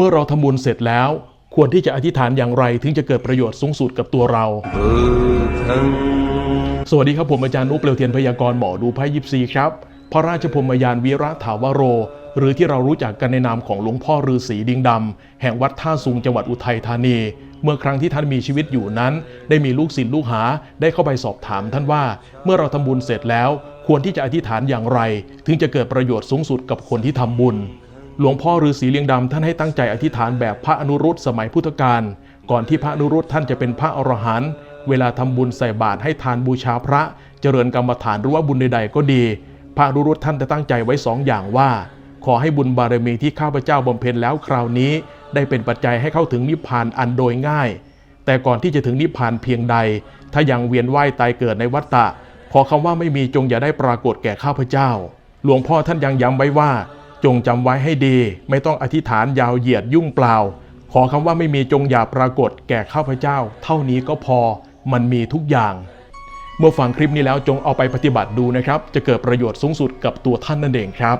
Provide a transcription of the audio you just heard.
เมื่อเราทำบุญเสร็จแล้ว ควรที่จะอธิษฐานอย่างไร ถึงจะเกิดประโยชน์สูงสุดกับตัวเรา สวัสดีครับผมอาจารย์นุเปลวเทียนพยากรณ์หมอดูไพ่ยิปซีครับ พระราชพรมยานวีระถาวโร หรือที่เรารู้จักกันในนามของหลวงพ่อฤาษีดิงดำแห่งวัดท่าสุงจังหวัดอุทัยธานีเมื่อครั้งที่ท่านมีชีวิตอยู่นั้น ได้มีลูกศิษย์ลูกหาได้เข้าไปสอบถามท่านว่า เมื่อเราทำบุญเสร็จแล้ว ควรที่จะอธิษฐานอย่างไร ถึงจะเกิดประโยชน์สูงสุดกับคนที่ทำบุญ หลวงพ่อฤาษีเลียงดำท่านให้ตั้งใจอธิษฐานแบบพระอนุรุตสมัยพุทธกาลก่อนที่พระอนุรุตท่านจะเป็นพระอรหันต์เวลาทำบุญใส่บาตรให้ทานบูชาพระ เจริญกรรมฐานหรือว่าบุญใดๆก็ดี พระอนุรุตท่านจะตั้งใจไว้สองอย่างว่า ขอให้บุญบารมีที่ข้าพเจ้าบำเพ็ญแล้วคราวนี้ ได้เป็นปัจจัยให้เข้าถึงนิพพานอันโดยง่าย แต่ก่อนที่จะถึงนิพพานเพียงใด ถ้ายังเวียนว่ายตายเกิดในวัฏฏะขอคำว่าไม่มีจงอย่าได้ปรากฏแก่ข้าพเจ้า หลวงพ่อท่านยังย้ำไว้ว่า จงจำไว้ให้ดี ไม่ต้องอธิษฐานยาวเหยียดยุ่งเปล่า ขอคำว่าไม่มีจงอย่าปรากฏแก่ข้าพเจ้า เท่านี้ก็พอมันมีทุกอย่าง เมื่อฟังคลิปนี้แล้วจงเอาไปปฏิบัติดูนะครับ จะเกิดประโยชน์สูงสุดกับตัวท่านนั่นเองครับ